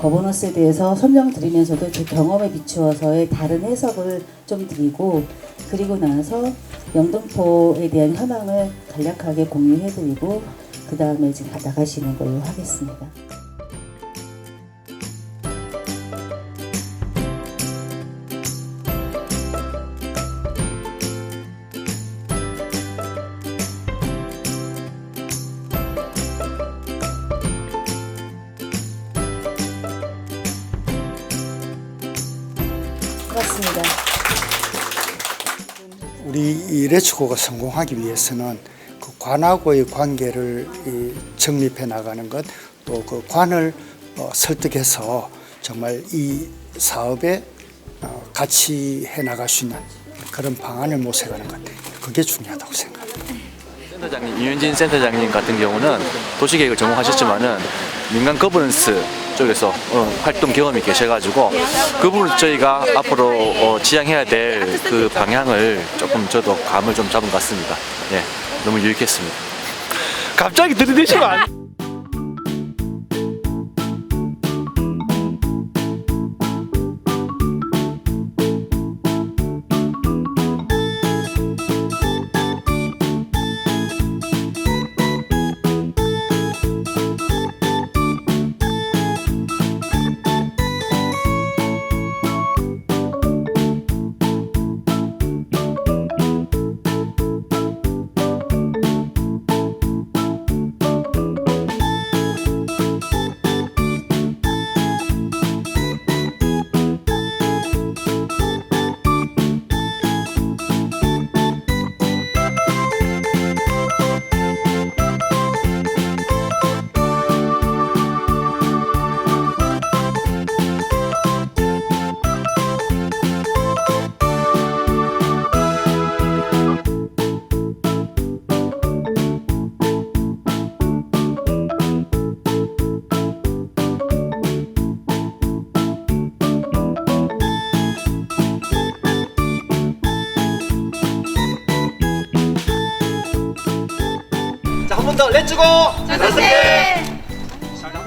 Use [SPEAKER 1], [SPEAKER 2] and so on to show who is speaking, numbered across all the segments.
[SPEAKER 1] 거버넌스에 대해서 설명드리면서도 제 경험에 비추어서의 다른 해석을 좀 드리고 그리고 나서 영등포에 대한 현황을 간략하게 공유해드리고 그 다음에 지금 나가시는 걸로 하겠습니다. 반갑습니다.
[SPEAKER 2] 우리 이 레츠고가 성공하기 위해서는 그 관하고의 관계를 이 정립해 나가는 것, 또 그 관을 어, 설득해서 정말 이 사업에 어, 같이 해 나갈 수 있는 그런 방안을 모색하는 것, 그게 중요하다고 생각합니다.
[SPEAKER 3] 센터장님 이윤진 센터장님 같은 경우는 도시계획을 전공하셨지만은 민간 거버넌스 쪽에서 어, 활동 경험이 계셔가지고 그 부분을 저희가 앞으로 어, 지향해야 될 그 방향을 조금 저도 감을 좀 잡은 것 같습니다. 예, 너무 유익했습니다.
[SPEAKER 4] 갑자기 들이대시면 안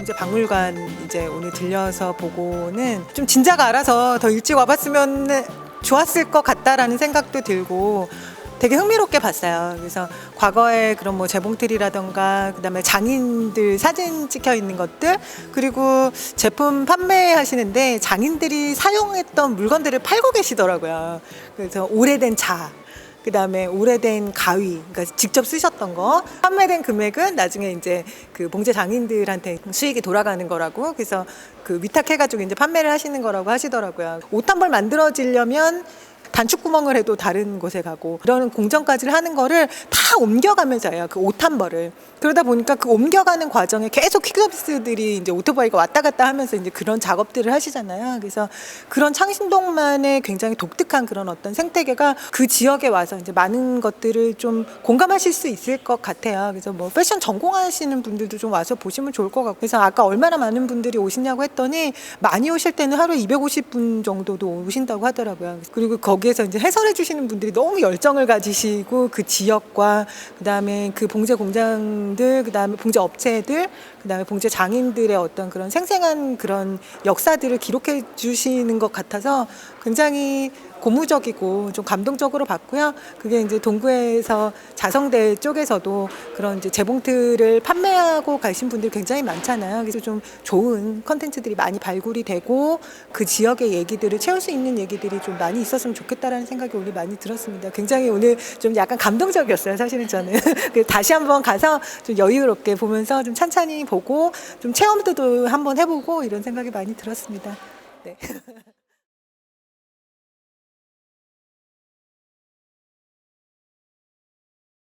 [SPEAKER 5] 이제 박물관 이제 오늘 들려서 보고는 좀 진작 알아서 더 일찍 와봤으면 좋았을 것 같다라는 생각도 들고 되게 흥미롭게 봤어요. 그래서 과거에 그런 뭐 재봉틀이라던가 그다음에 장인들 사진 찍혀 있는 것들 그리고 제품 판매하시는데 장인들이 사용했던 물건들을 팔고 계시더라고요. 그래서 오래된 차 그 다음에 오래된 가위, 그러니까 직접 쓰셨던 거 판매된 금액은 나중에 이제 그 봉제 장인들한테 수익이 돌아가는 거라고 그래서 그 위탁해가지고 이제 판매를 하시는 거라고 하시더라고요. 옷 한 벌 만들어지려면 단축 구멍을 해도 다른 곳에 가고 이런 공정까지를 하는 거를 다 옮겨가면서 해요. 그 옷한 벌을. 그러다 보니까 그 옮겨가는 과정에 계속 퀵업스들이 이제 오토바이가 왔다 갔다 하면서 이제 그런 작업들을 하시잖아요. 그래서 그런 창신동만의 굉장히 독특한 그런 어떤 생태계가 그 지역에 와서 이제 많은 것들을 좀 공감하실 수 있을 것 같아요. 그래서 뭐 패션 전공하시는 분들도 좀 와서 보시면 좋을 것 같고 그래서 아까 얼마나 많은 분들이 오시냐고 했더니 많이 오실 때는 하루에 250분 정도도 오신다고 하더라고요. 그리고 거기 에서 이제 해설해 주시는 분들이 너무 열정을 가지시고 그 지역과 그다음에 그 봉제 공장들 그다음에 봉제 업체들 그다음에 봉제 장인들의 어떤 그런 생생한 그런 역사들을 기록해 주시는 것 같아서 굉장히 고무적이고 좀 감동적으로 봤고요. 그게 이제 동구에서 자성대 쪽에서도 그런 이제 재봉틀을 판매하고 가신 분들이 굉장히 많잖아요. 그래서 좀 좋은 컨텐츠들이 많이 발굴이 되고 그 지역의 얘기들을 채울 수 있는 얘기들이 좀 많이 있었으면 좋겠다라는 생각이 오늘 많이 들었습니다. 굉장히 오늘 좀 약간 감동적이었어요. 사실은 저는 다시 한번 가서 좀 여유롭게 보면서 좀 찬찬히 보고 좀 체험도 한번 해보고 이런 생각이 많이 들었습니다. 네.